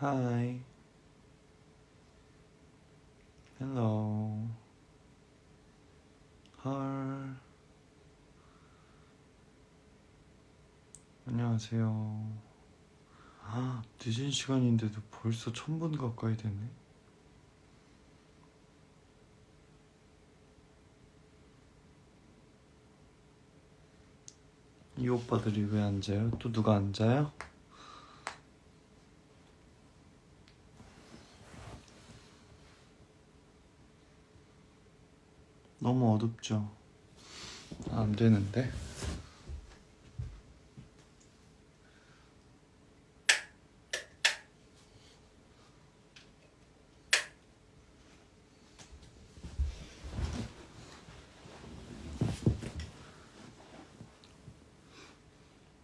Hi. Hello. 헐. 안녕하세요. 아, 늦은 시간인데도 벌써 천분 가까이 됐네. 이 오빠들이 왜 앉아요? 또 누가 앉아요? 너무 어둡죠? 아, 안 되는데.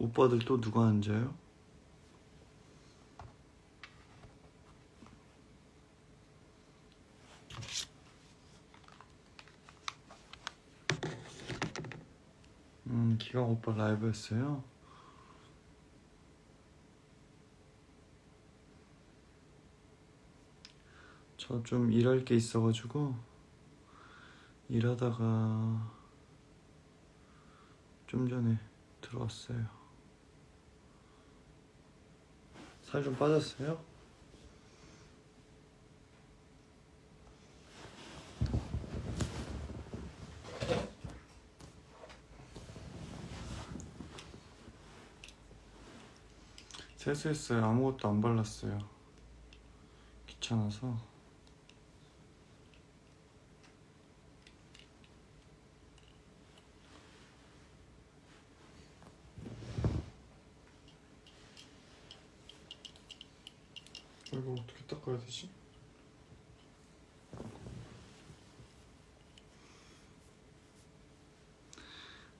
오빠들 또 누가 앉아요? 음, 기광 오빠 라이브 했어요? 저 좀 일할 게 있어가지고 일하다가 좀 전에 들어왔어요. 살 좀 빠졌어요? 세수했어요. 아무것도 안 발랐어요. 귀찮아서. 이거 어떻게 닦아야 되지?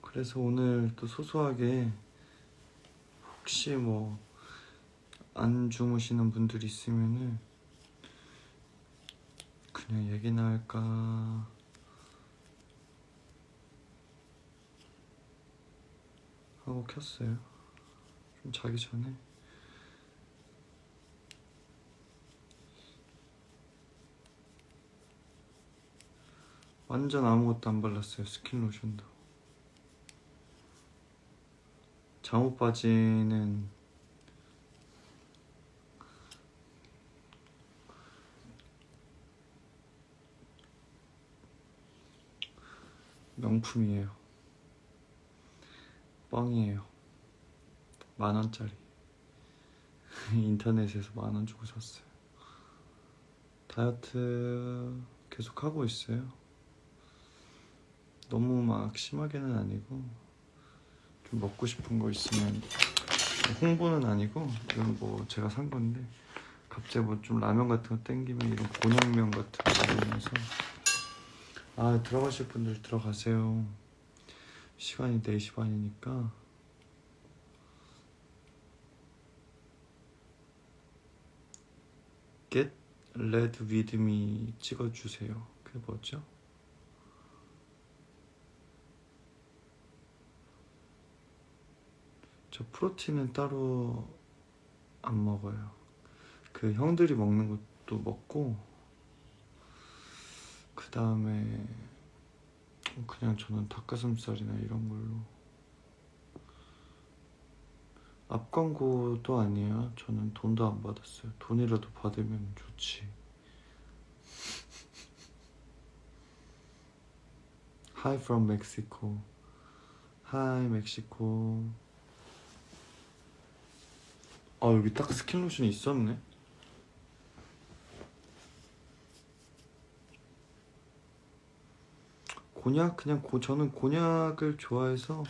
그래서 오늘 또 소소하게 혹시 뭐 안 주무시는 분들 있으면은 그냥 얘기나 할까 하고 켰어요. 좀 자기 전에. 완전 아무것도 안 발랐어요. 스킨 로션도. 잠옷 바지는 명품이에요. 뻥이에요. 만 원짜리. 인터넷에서 만 원 주고 샀어요. 다이어트 계속 하고 있어요. 너무 막 심하게는 아니고 좀 먹고 싶은 거 있으면 홍보는 아니고 이건 뭐 제가 산 건데 갑자기 뭐 좀 라면 같은 거 땡기면 이런 곤약면 같은 거 먹으면서 아 들어가실 분들 들어가세요 시간이 4시 반이니까 Get Red With Me 찍어주세요 그게 뭐죠? 저 프로틴은 따로 안 먹어요. 그 형들이 먹는 것도 먹고 그 다음에 그냥 저는 닭가슴살이나 이런 걸로 앞 광고도 아니에요. 저는 돈도 안 받았어요. 돈이라도 받으면 좋지. Hi from Mexico. Hi Mexico. 아 여기 딱 스킨 로션이 있었네. 곤약 그냥 고 저는 곤약을 좋아해서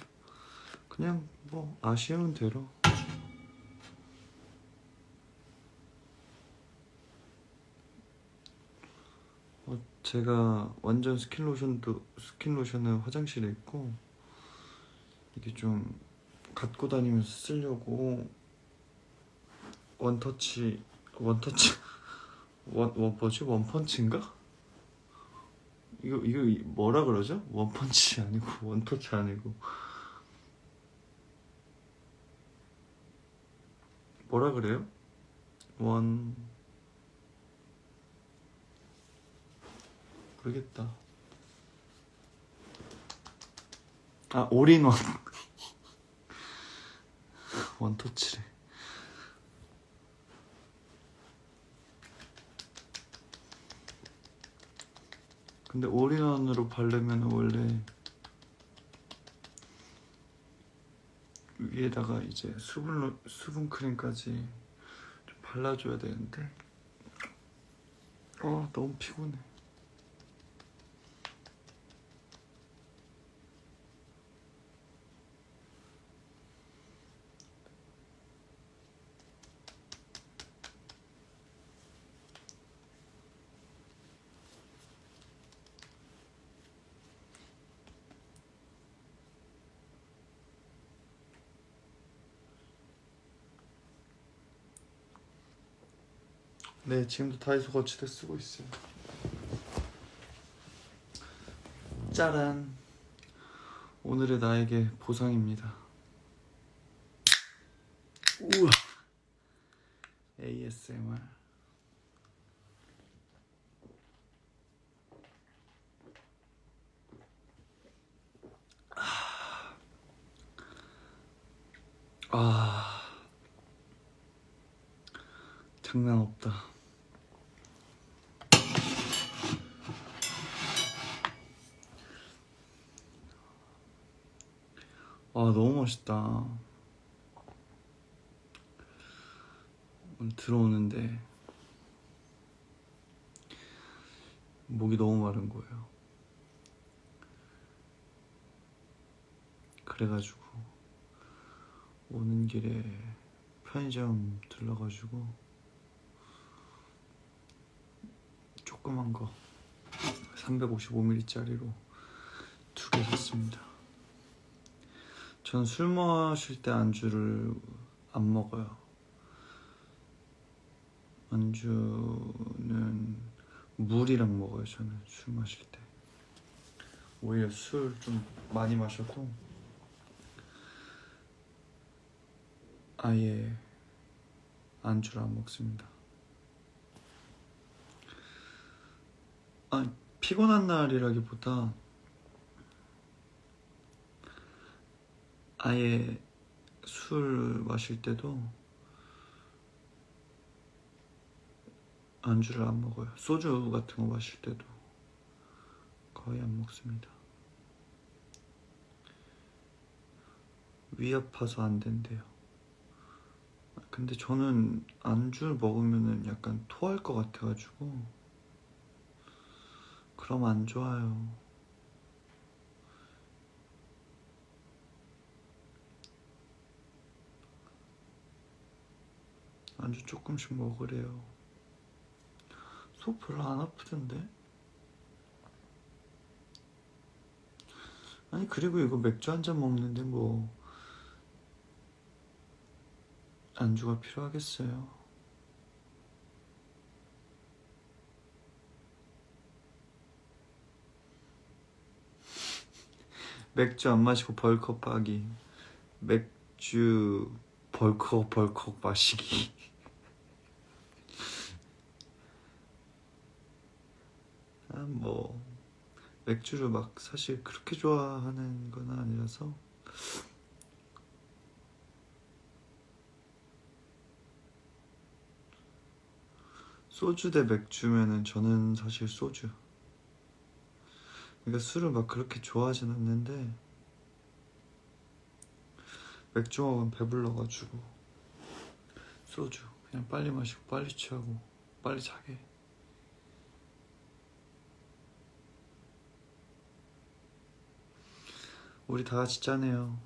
그냥 뭐 아쉬운 대로. 어, 제가 완전 스킨 로션도 스킨 로션은 화장실에 있고 이게 좀 갖고 다니면서 쓰려고 원터치 원터치 원, 원 뭐지 원펀치인가? 이거 이거 뭐라 그러죠? 원펀치 아니고 원터치 아니고 뭐라 그래요? 원 모르겠다. 아 올인원 원터치래. 근데 올인원으로 바르면 원래 위에다가 이제 수분 수분 크림까지 좀 발라줘야 되는데 어 너무 피곤해. 네, 지금도 다이소 거치대 쓰고 있어요. 짜란. 오늘의 나에게 보상입니다. 우와. ASMR. 아. 장난 없다. 와 너무 멋있다. 들어오는데 목이 너무 마른 거예요. 그래가지고 오는 길에 편의점 들러가지고 조그만 거 355ml짜리로 두 개 샀습니다. 전 술 마실 때 안주를 안 먹어요. 안주는 물이랑 먹어요. 저는 술 마실 때. 오히려 술 좀 많이 마셔도 아예 안주를 안 먹습니다. 아 피곤한 날이라기보다 아예 술 마실 때도 안주를 안 먹어요. 소주 같은 거 마실 때도 거의 안 먹습니다. 위 아파서 안 된대요. 근데 저는 안주 먹으면은 약간 토할 것 같아가지고 그럼 안 좋아요. 안주 조금씩 먹으래요. 속 별로 안 아프던데? 아니 그리고 이거 맥주 한 잔 먹는데 뭐 안주가 필요하겠어요? 맥주 안 마시고 벌컥 빠기 맥주 벌컥 벌컥 마시기 아뭐 맥주를 막 사실 그렇게 좋아하는 건 아니라서. 소주 대 맥주면은 저는 사실 소주. 그러니까 술을 막 그렇게 좋아하진 않는데 맥주 먹으면 배불러가지고 소주 그냥 빨리 마시고 빨리 취하고 빨리 자게 우리 다 같이 짠해요.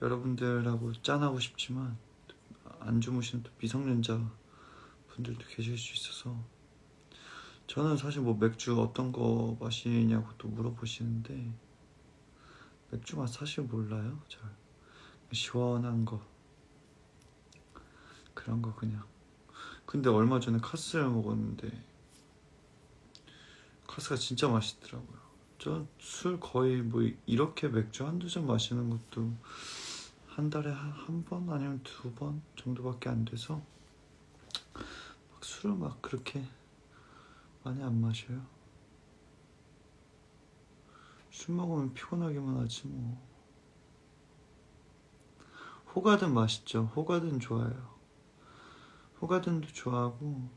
여러분들하고 짠하고 싶지만 안 주무시는 또 미성년자 분들도 계실 수 있어서 저는 사실 뭐 맥주 어떤 거 마시냐고 또 물어보시는데 맥주 맛 사실 몰라요 잘. 시원한 거. 그런 거 그냥. 근데 얼마 전에 카스를 먹었는데 카스가 진짜 맛있더라고요 저 술 거의 뭐 이렇게 맥주 한두 잔 마시는 것도 한 달에 한 번 아니면 두 번 정도밖에 안 돼서 술을 막 그렇게 많이 안 마셔요. 술 먹으면 피곤하기만 하지 뭐. 호가든 맛있죠. 호가든 좋아요. 호가든도 좋아하고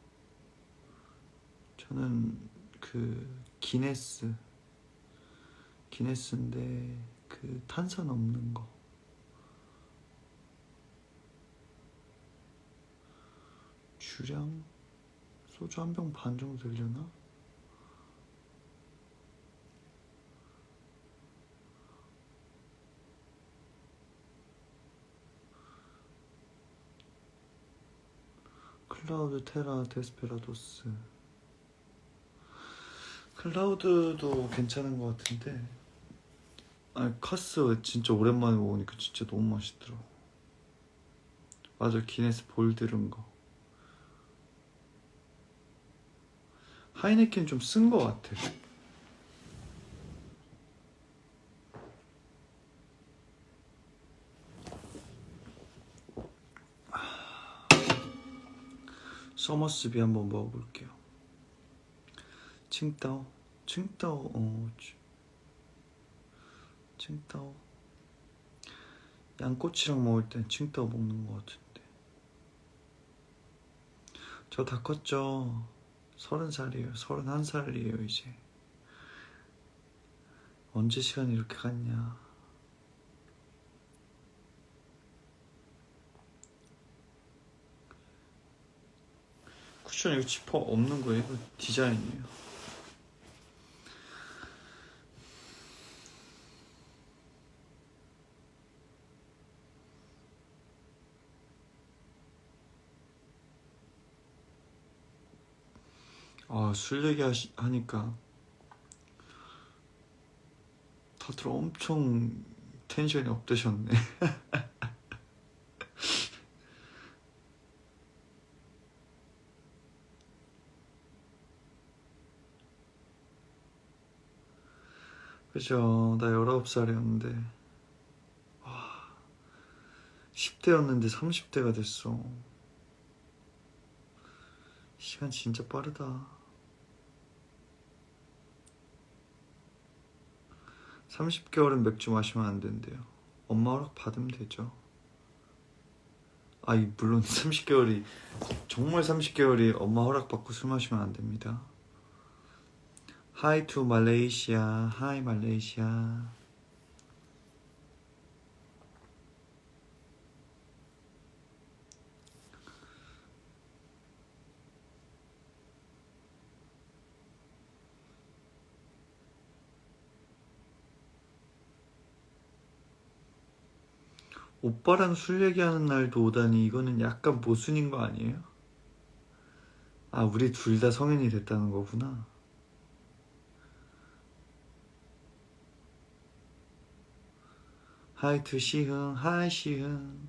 저는 그 기네스 기네스인데 그 탄산 없는 거. 주량? 소주 한 병 반 정도 되려나? 클라우드 테라 데스페라도스. 클라우드도 괜찮은 것 같은데 아니 카스 진짜 오랜만에 먹으니까 진짜 너무 맛있더라. 맞아 기네스 볼드른 거. 하이네켄 좀쓴것 같아. 서머스비 한번 먹어볼게요. 칭따오? 칭따오 어 치- 칭따오. 양꼬치랑 먹을 땐 칭따오 먹는 것 같은데. 저 다 컸죠. 서른 살이에요. 서른 한 살이에요 이제. 언제 시간이 이렇게 갔냐. 쿠션 이거 지퍼 없는 거예요? 이거 디자인이에요 아, 술 얘기하시, 하니까 다들 엄청 텐션이 업되셨네. 그죠. 나 19살이었는데. 와. 10대였는데 30대가 됐어. 시간 진짜 빠르다. 30개월은 맥주 마시면 안 된대요. 엄마 허락 받으면 되죠. 아, 이 물론 30개월이 정말 30개월이 엄마 허락 받고 술 마시면 안 됩니다. Hi to Malaysia. Hi Malaysia. 오빠랑 술 얘기하는 날도 오다니 이거는 약간 모순인 거 아니에요? 아, 우리 둘 다 성인이 됐다는 거구나. 하이 투 시흥, 하이 시흥.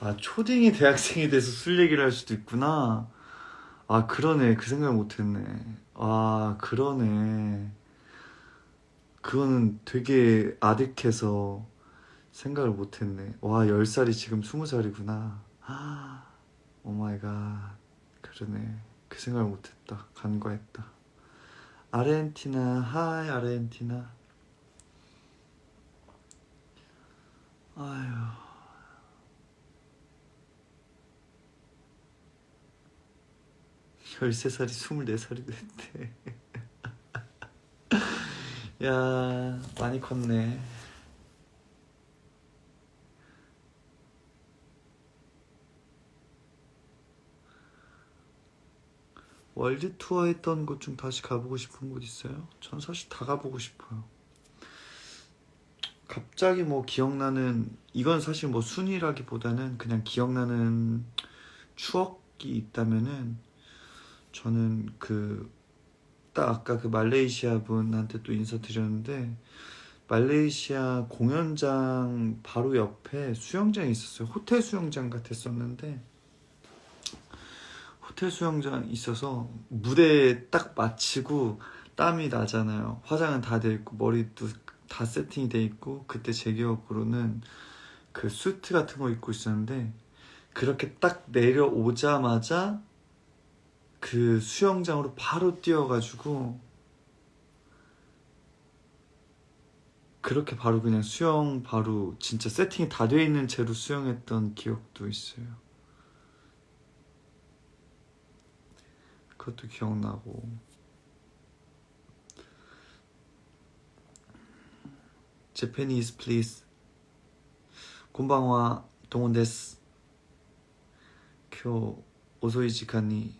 아, 초딩이 대학생이 돼서 술 얘기를 할 수도 있구나. 아, 그러네. 그 생각 못 했네. 아, 그러네. 그거는 되게 아득해서 생각을 못 했네. 와, 10살이 지금 20살이구나. 오 마이 갓. 그러네. 그 생각을 못 했다. 간과했다. 아르헨티나, 하이, 아르헨티나. 아휴. 열세 살이 스물네 살이 됐대. 야, 많이 컸네. 월드 투어 했던 곳 중 다시 가보고 싶은 곳 있어요? 전 사실 다 가보고 싶어요. 갑자기 뭐 기억나는 이건 사실 뭐 순위라기보다는 그냥 기억나는 추억이 있다면은 저는 그 딱 아까 그 말레이시아 분한테 또 인사드렸는데 말레이시아 공연장 바로 옆에 수영장이 있었어요. 호텔 수영장 같았었는데 호텔 수영장 있어서 무대 딱 마치고 땀이 나잖아요. 화장은 다 돼 있고 머리도 다 세팅이 돼 있고 그때 제 기억으로는 그 수트 같은 거 입고 있었는데 그렇게 딱 내려오자마자 그 수영장으로 바로 뛰어가지고 그렇게 바로 그냥 수영 바로 진짜 세팅이 다 돼 있는 채로 수영했던 기억도 있어요. 그것도 기억나고. Japanese please. 곤방와 동원 데스 교 오소이 지카니.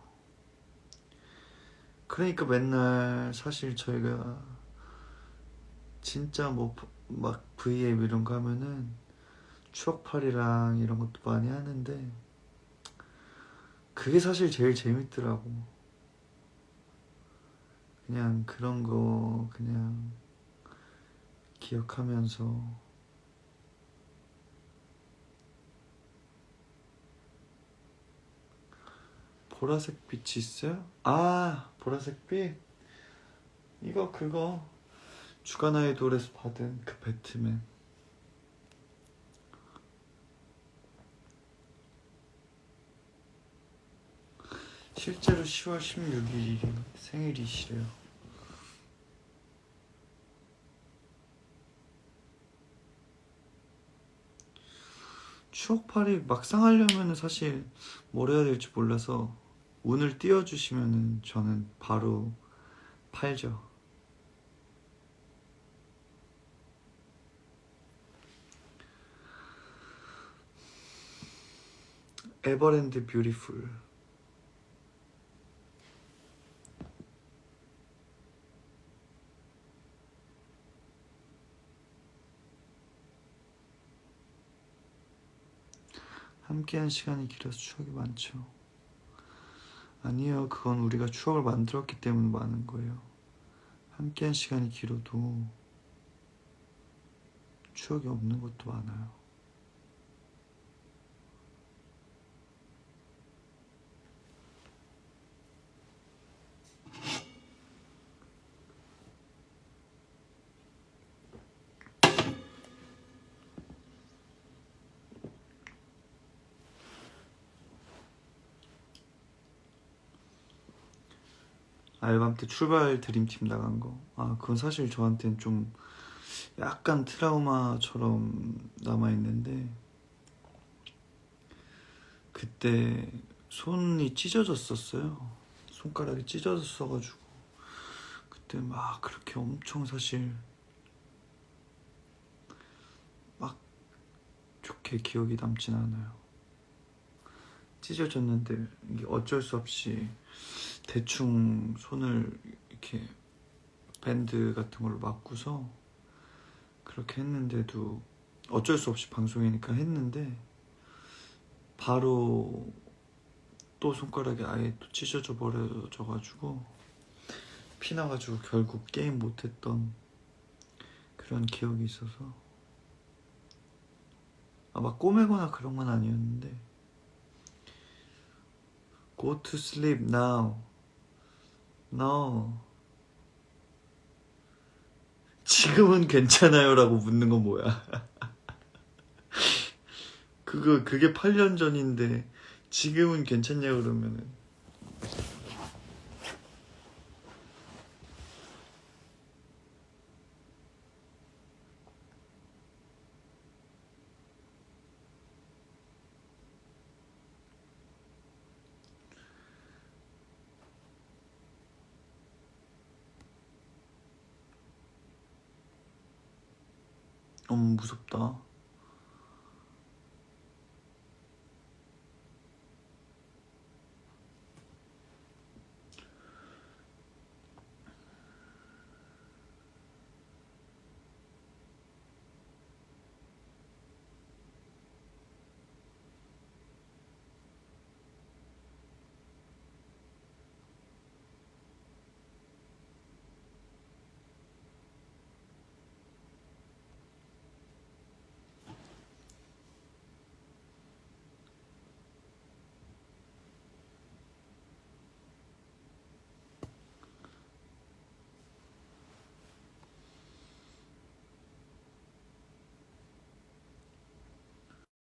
그러니까 맨날 사실 저희가 진짜 뭐 막 V앱 이런 거 하면은 추억팔이랑 이런 것도 많이 하는데 그게 사실 제일 재밌더라고. 그냥 그런 거 그냥 기억하면서 보라색 빛이 있어요? 아 보라색 빛 이거 그거 주간 아이돌에서 받은 그 배트맨. 실제로 10월 16일이 생일이시래요. 추억팔이 막상 하려면은 사실 뭘 해야 될지 몰라서 운을 띄워주시면은 저는 바로 팔죠. 에버랜드 뷰티풀 함께한 시간이 길어서 추억이 많죠. 아니에요. 그건 우리가 추억을 만들었기 때문에 많은 거예요. 함께한 시간이 길어도 추억이 없는 것도 많아요. 알밤 때 출발 드림팀 나간 거. 아, 그건 사실 저한테는 좀 약간 트라우마처럼 남아있는데, 그때 손이 찢어졌었어요. 손가락이 찢어졌어가지고, 그때 막 그렇게 엄청 사실 막 좋게 기억이 남진 않아요. 찢어졌는데, 어쩔 수 없이 대충 손을 이렇게 밴드 같은 걸로 막고서 그렇게 했는데도 어쩔 수 없이 방송이니까 했는데 바로 또 손가락이 아예 또 찢어져 버려져가지고 피 나가지고 결국 게임 못했던 그런 기억이 있어서 아막 꼬매거나 그런 건 아니었는데 Go to sleep now. No. 지금은 괜찮아요라고 묻는 건 뭐야? 그거 그게 8년 전인데 지금은 괜찮냐 그러면은 무섭다.